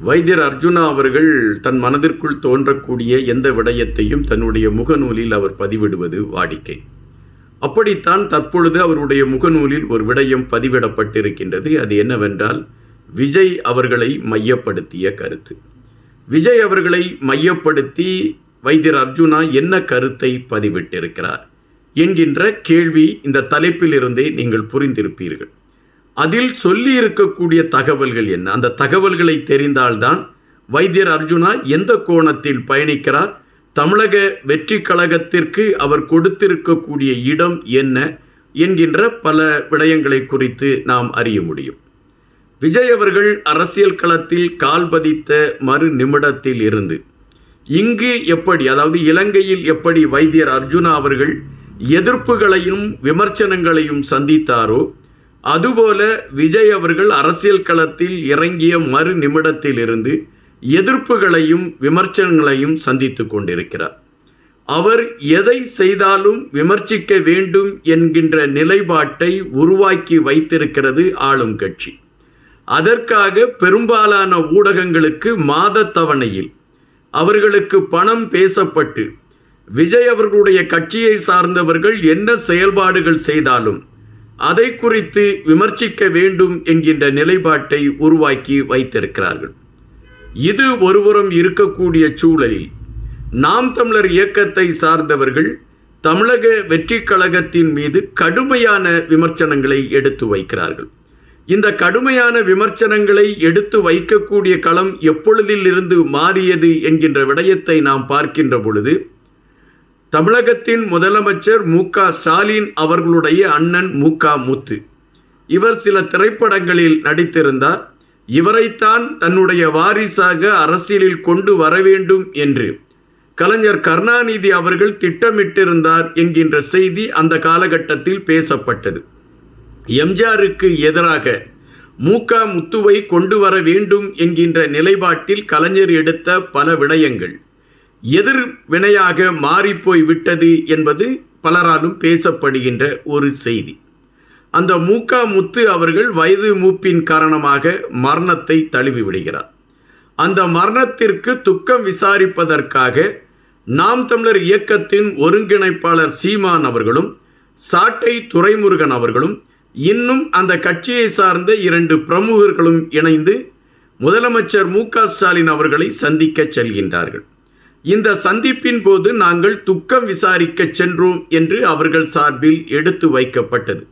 வைத்தியர் அர்ஜுனா அவர்கள் தன் மனதிற்குள் தோன்றக்கூடிய எந்த விடயத்தையும் தன்னுடைய முகநூலில் அவர் பதிவிடுவது வாடிக்கை. அப்படித்தான் தற்பொழுது அவருடைய முகநூலில் ஒரு விடயம் பதிவிடப்பட்டிருக்கின்றது. அது என்னவென்றால் விஜய் அவர்களை மையப்படுத்திய கருத்து. விஜய் அவர்களை மையப்படுத்தி வைத்தியர் அர்ஜுனா என்ன கருத்தை பதிவிட்டிருக்கிறார்? என்கின்ற கேள்வி இந்த தலைப்பிலிருந்தே நீங்கள் புரிந்திருப்பீர்கள். அதில் சொல்லி இருக்கக்கூடிய தகவல்கள் என்ன? அந்த தகவல்களை தெரிந்தால்தான் வைத்தியர் அர்ஜுனா எந்த கோணத்தில் பயணிக்கிறார்? தமிழக வெற்றி கழகத்திற்கு அவர் கொடுத்திருக்கக்கூடிய இடம் என்ன? என்கின்ற பல விடயங்களை குறித்து நாம் அறிய முடியும். விஜய் அவர்கள் அரசியல் களத்தில் கால் பதித்த மறு நிமிடத்தில் இருந்து இங்கு எப்படி அதாவது இலங்கையில் எப்படி வைத்தியர் அர்ஜுனா அவர்கள் எதிர்ப்புகளையும் விமர்சனங்களையும் சந்தித்தாரோ அதுபோல விஜய் அவர்கள் அரசியல் களத்தில் இறங்கிய மறு நிமிடத்திலிருந்து எதிர்ப்புகளையும் விமர்சனங்களையும் சந்தித்து கொண்டிருக்கிறார். அவர் எதை செய்தாலும் விமர்சிக்க வேண்டும் என்கின்ற நிலைப்பாட்டை உருவாக்கி வைத்திருக்கிறது ஆளும் கட்சி. அதற்காக பெரும்பாலான ஊடகங்களுக்கு மாத தவணையில் அவர்களுக்கு பணம் பேசப்பட்டு விஜய் அவர்களுடைய கட்சியை சார்ந்தவர்கள் என்ன செயல்பாடுகள் செய்தாலும் அதை குறித்து விமர்சிக்க வேண்டும் என்கின்ற நிலைப்பாட்டை உருவாக்கி வைத்திருக்கிறார்கள். இது ஒருபுறம் இருக்கக்கூடிய சூழலில் நாம் தமிழர் இயக்கத்தை சார்ந்தவர்கள் தமிழக வெற்றி கழகத்தின் மீது கடுமையான விமர்சனங்களை எடுத்து வைக்கிறார்கள். இந்த கடுமையான விமர்சனங்களை எடுத்து வைக்கக்கூடிய களம் எப்பொழுதில் இருந்து மாறியது என்கின்ற விடயத்தை நாம் பார்க்கின்ற பொழுது தமிழகத்தின் முதலமைச்சர் மு. க. ஸ்டாலின் அவர்களுடைய அண்ணன் மு. க. முத்து. இவர் சில திரைப்படங்களில் நடித்திருந்தார். இவரைத்தான் தன்னுடைய வாரிசாக அரசியலில் கொண்டு வர வேண்டும் என்று. கலைஞர் கருணாநிதி அவர்கள் திட்டமிட்டிருந்தார் என்கின்ற செய்தி அந்த காலகட்டத்தில் பேசப்பட்டது. எம்ஜிஆருக்கு எதிராக மு. க. முத்துவை கொண்டு வர வேண்டும் என்கின்ற நிலைப்பாட்டில் கலைஞர் எடுத்த பல விடயங்கள். எதிர்வினையாக மாறிப்போய் விட்டது என்பது பலராலும் பேசப்படுகின்ற ஒரு செய்தி. அந்த மூக்கா முத்து அவர்கள் வயது மூப்பின் காரணமாக மரணத்தை தழுவி விடுகிறார். அந்த மரணத்திற்கு துக்கம் விசாரிப்பதற்காக நாம் தமிழர் இயக்கத்தின் ஒருங்கிணைப்பாளர் சீமான் அவர்களும் சாட்டை துரைமுருகன் அவர்களும் இன்னும் அந்த கட்சியை சார்ந்த இரண்டு பிரமுகர்களும் இணைந்து முதலமைச்சர் மு க ஸ்டாலின் அவர்களை சந்திக்க செல்கின்றார்கள். இந்த சந்திப்பின் போது நாங்கள் துக்கம் விசாரிக்க சென்றோம் என்று அவர்கள் சார்பில் எடுத்து வைக்கப்பட்டது.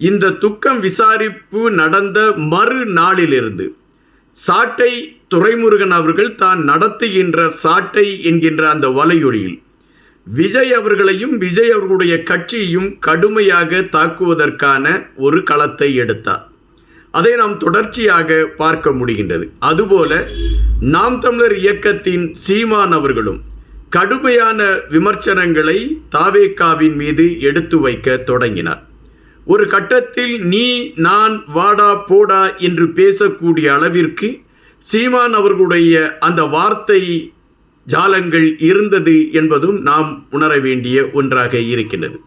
இந்த துக்கம் விசாரிப்பு நடந்த மறு நாளிலிருந்து சாட்டை துரைமுருகன் அவர்கள் தான் நடத்துகின்ற சாட்டை என்கின்ற அந்த வலையொலியில் விஜய் அவர்களையும் விஜய் அவர்களுடைய கட்சியையும் கடுமையாக தாக்குவதற்கான ஒரு களத்தை எடுத்தார். அதை நாம் தொடர்ச்சியாக பார்க்க முடிகின்றது. அதுபோல நாம் தமிழர் இயக்கத்தின் சீமான் அவர்களும் கடுமையான விமர்சனங்களை தாவேக்காவின் மீது எடுத்து வைக்க தொடங்கினார். ஒரு கட்டத்தில் நீ நான் வாடா போடா என்று பேசக்கூடிய அளவிற்கு சீமான் அவர்களுடைய அந்த வார்த்தை ஜாலங்கள் இருந்தது என்பதும் நாம் உணர வேண்டிய ஒன்றாக இருக்கின்றது.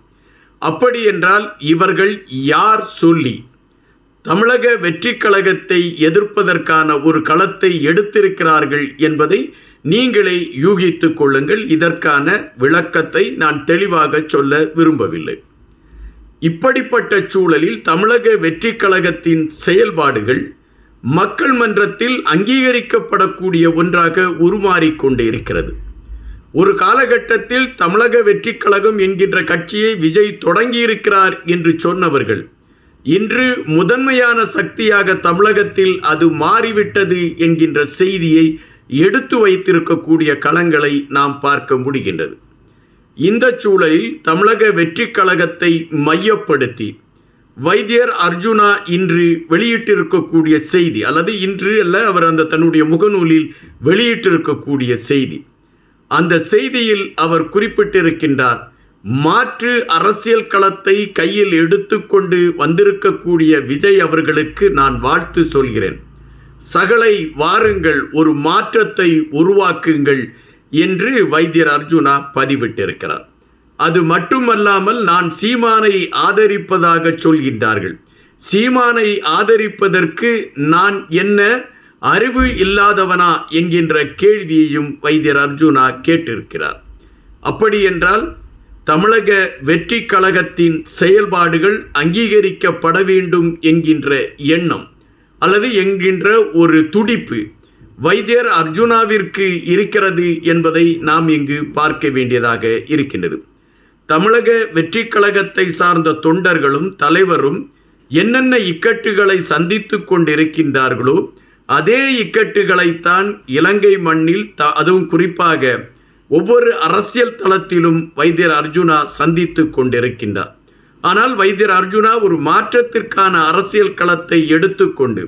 அப்படி என்றால் இவர்கள் யார் சொல்லி தமிழக வெற்றி கழகத்தை எதிர்ப்பதற்கான ஒரு களத்தை எடுத்திருக்கிறார்கள் என்பதை நீங்களே யூகித்துக் கொள்ளுங்கள். இதற்கான விளக்கத்தை நான் தெளிவாக சொல்ல விரும்பவில்லை. இப்படிப்பட்ட சூழலில் தமிழக வெற்றி கழகத்தின் செயல்பாடுகள் மக்கள் மன்றத்தில் அங்கீகரிக்கப்படக்கூடிய ஒன்றாக உருமாறிக்கொண்டு இருக்கிறது ஒரு காலகட்டத்தில் தமிழக வெற்றி கழகம் என்கின்ற கட்சியை விஜய் தொடங்கியிருக்கிறார் என்று சொன்னவர்கள் இன்று முதன்மையான சக்தியாக தமிழகத்தில் அது மாறிவிட்டது என்கின்ற செய்தியை எடுத்து வைத்திருக்கக்கூடிய களங்களை நாம் பார்க்க முடிகின்றது. இந்த சூழலில் தமிழக வெற்றி கழகத்தை மையப்படுத்தி வைத்தியர் அர்ஜுனா இன்று வெளியிட்டிருக்கக்கூடிய செய்தி அல்லது இன்று அல்ல அவர் அந்த தன்னுடைய முகநூலில் வெளியிட்டிருக்கக்கூடிய செய்தி. அந்த செய்தியில் அவர் குறிப்பிட்டிருக்கின்றார் மாற்று அரசியல் களத்தை கையில் எடுத்துக்கொண்டு வந்திருக்கக்கூடிய விஜய் அவர்களுக்கு நான் வாழ்த்து சொல்கிறேன். சகலை வாருங்கள் ஒரு மாற்றத்தை உருவாக்குங்கள் என்று வைத்தியர் அர்ஜுனா பதிவிட்டிருக்கிறார். அது மட்டுமல்லாமல் நான் சீமானை ஆதரிப்பதாக சொல்கின்றார்கள். சீமானை ஆதரிப்பதற்கு நான் என்ன அறிவு இல்லாதவனா என்கின்ற கேள்வியையும் வைத்தியர் அர்ஜுனா கேட்டிருக்கிறார். அப்படி என்றால் தமிழக வெற்றி கழகத்தின் செயல்பாடுகள் அங்கீகரிக்கப்பட வேண்டும் என்கின்ற எண்ணம் அல்லது என்கின்ற ஒரு துடிப்பு வைத்தியர் அர்ஜுனாவிற்கு இருக்கிறது என்பதை நாம் இங்கு பார்க்க வேண்டியதாக இருக்கின்றது. தமிழக வெற்றி கழகத்தை சார்ந்த தொண்டர்களும் தலைவரும் என்னென்ன இக்கட்டுகளை சந்தித்து கொண்டிருக்கின்றார்களோ அதே இக்கட்டுகளைத்தான் இலங்கை மண்ணில் த அதுவும் குறிப்பாக ஒவ்வொரு அரசியல் தளத்திலும் வைத்தியர் அர்ஜுனா சந்தித்து கொண்டிருக்கின்றார். ஆனால் வைத்தியர் அர்ஜுனா ஒரு மாற்றத்திற்கான அரசியல் களத்தை எடுத்துக்கொண்டு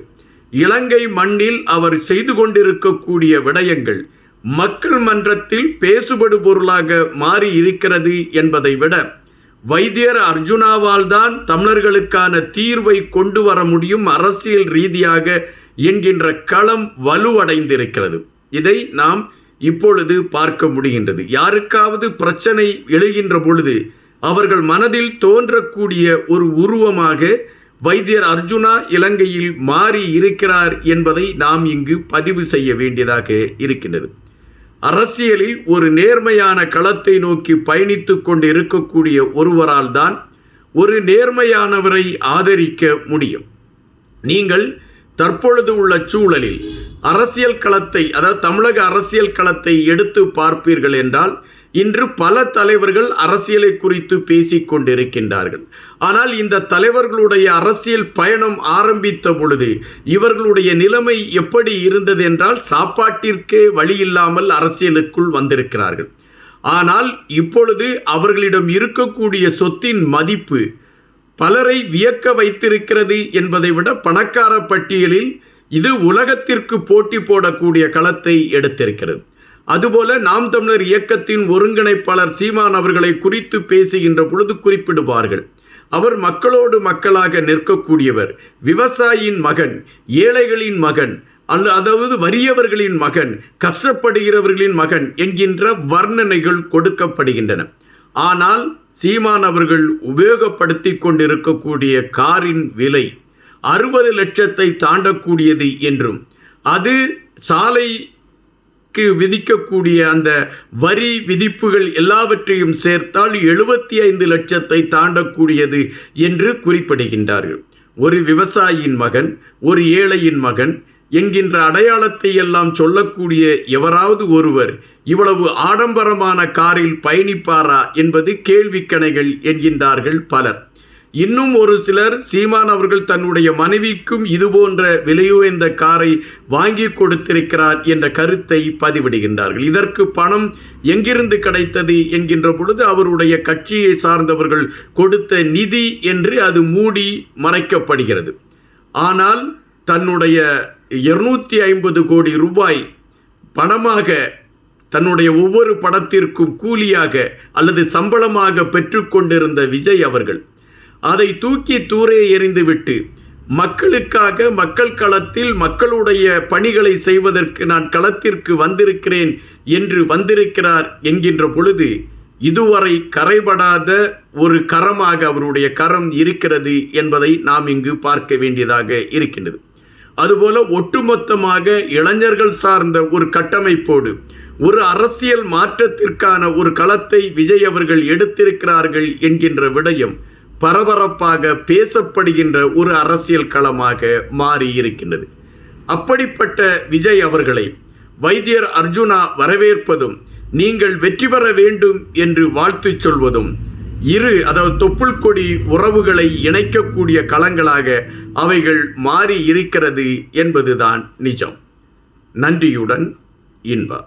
இலங்கை மண்ணில் அவர் செய்து கொண்டிருக்கக்கூடிய விடயங்கள் மக்கள் மன்றத்தில் பேசுபடு பொருளாக மாறி இருக்கிறது என்பதை விட வைத்தியர் அர்ஜுனாவால் தான் தமிழர்களுக்கான தீர்வை கொண்டு வர முடியும் அரசியல் ரீதியாக என்கின்ற களம் வலுவடைந்திருக்கிறது. இதை நாம் இப்பொழுது பார்க்க முடிகின்றது. யாருக்காவது பிரச்சனை எழுகின்ற பொழுது அவர்கள் மனதில் தோன்றக்கூடிய ஒரு உருவமாக வைத்தியர் அர்ஜுனா இலங்கையில் மாறி இருக்கிறார் என்பதை நாம் இங்கு பதிவு செய்ய வேண்டியதாக இருக்கின்றது. அரசியலில் ஒரு நேர்மையான களத்தை நோக்கி பயணித்து கொண்டு இருக்கக்கூடிய ஒருவரால் தான் ஒரு நேர்மையானவரை ஆதரிக்க முடியும். நீங்கள் தற்பொழுது உள்ள சூழலில் அரசியல் களத்தை அதாவது தமிழக அரசியல் களத்தை எடுத்து பார்ப்பீர்கள் என்றால் இன்று பல தலைவர்கள் அரசியலை குறித்து பேசிக் கொண்டிருக்கின்றார்கள். ஆனால் இந்த தலைவர்களுடைய அரசியல் பயணம் ஆரம்பித்த பொழுது இவர்களுடைய நிலைமை எப்படி இருந்தது என்றால் சாப்பாட்டிற்கே வழி இல்லாமல் அரசியலுக்குள் வந்திருக்கிறார்கள். ஆனால் இப்பொழுது அவர்களிடம் இருக்கக்கூடிய சொத்தின் மதிப்பு பலரை வியக்க வைத்திருக்கிறது என்பதை விட பணக்கார பட்டியலில் இது உலகத்திற்கு போட்டி போடக்கூடிய களத்தை எடுத்திருக்கிறது. அதுபோல நாம் தமிழர் இயக்கத்தின் ஒருங்கிணைப்பாளர் சீமான் அவர்களை குறித்து பேசுகின்ற பொழுது குறிப்பிடுவார்கள். அவர் மக்களோடு மக்களாக நிற்கக்கூடியவர். விவசாயியின் மகன் ஏழைகளின் மகன் அல்ல அதாவது வறியவர்களின் மகன் கஷ்டப்படுகிறவர்களின் மகன் என்கின்ற வர்ணனைகள் கொடுக்கப்படுகின்றன. ஆனால் சீமான் அவர்கள் உபயோகப்படுத்தி கொண்டிருக்கக்கூடிய காரின் விலை அறுபது லட்சத்தை தாண்டக்கூடியது என்றும் அது சாலைக்கு விதிக்கக்கூடிய அந்த வரி விதிப்புகள் எல்லாவற்றையும் சேர்த்தால் எழுபத்தி ஐந்து லட்சத்தை தாண்டக்கூடியது என்று குறிப்பிடுகின்றார்கள். ஒரு விவசாயியின் மகன் ஒரு ஏழையின் மகன் என்கின்ற அடையாளத்தை எல்லாம் சொல்லக்கூடிய எவராவது ஒருவர் இவ்வளவு ஆடம்பரமான காரில் பயணிப்பாரா என்பது கேள்விக்கணைகள் என்கின்றார்கள் பலர். இன்னும் ஒரு சிலர் சீமான் அவர்கள் தன்னுடைய மனைவிக்கும் இதுபோன்ற விலையுயர்ந்த காரை வாங்கி கொடுத்திருக்கிறார் என்ற கருத்தை பதிவிடுகின்றார்கள். இதற்கு பணம் எங்கிருந்து கிடைத்தது என்கின்ற பொழுது அவருடைய கட்சியை சார்ந்தவர்கள் கொடுத்த நிதி என்று அது மூடி மறைக்கப்படுகிறது. ஆனால் தன்னுடைய இருநூற்றி ஐம்பது கோடி ரூபாய் பணமாக தன்னுடைய ஒவ்வொரு படத்திற்கும் கூலியாக அல்லது சம்பளமாக பெற்றுக்கொண்டிருந்த விஜய் அவர்கள் அதை தூக்கி தூரே எறிந்துவிட்டு மக்களுக்காக மக்கள் களத்தில் மக்களுடைய பணிகளை செய்வதற்கு நான் களத்திற்கு வந்திருக்கிறேன் என்று வந்திருக்கிறார் என்கின்ற பொழுது இதுவரை கரைபடாத ஒரு கரமாக அவருடைய கரம் இருக்கிறது என்பதை நாம் இங்கு பார்க்க வேண்டியதாக இருக்கின்றது. அதுபோல ஒட்டுமொத்தமாக இளைஞர்கள் சார்ந்த ஒரு கட்டமைப்போடு ஒரு அரசியல் மாற்றத்திற்கான ஒரு களத்தை விஜய் அவர்கள் எடுத்திருக்கிறார்கள் என்கின்ற விடயம் பரபரப்பாக பேசப்படுகின்ற ஒரு அரசியல் களமாக மாறி இருக்கின்றது அப்படிப்பட்ட விஜய் அவர்களை வைத்தியர் அர்ஜுனா வரவேற்பதும் நீங்கள் வெற்றி பெற வேண்டும் என்று வாழ்த்து சொல்வதும் இரு அதாவது தொப்புள் கொடி உறவுகளை இணைக்கக்கூடிய களங்களாக அவைகள் மாறி இருக்கிறது என்பதுதான் நிஜம். நன்றியுடன் இன்பா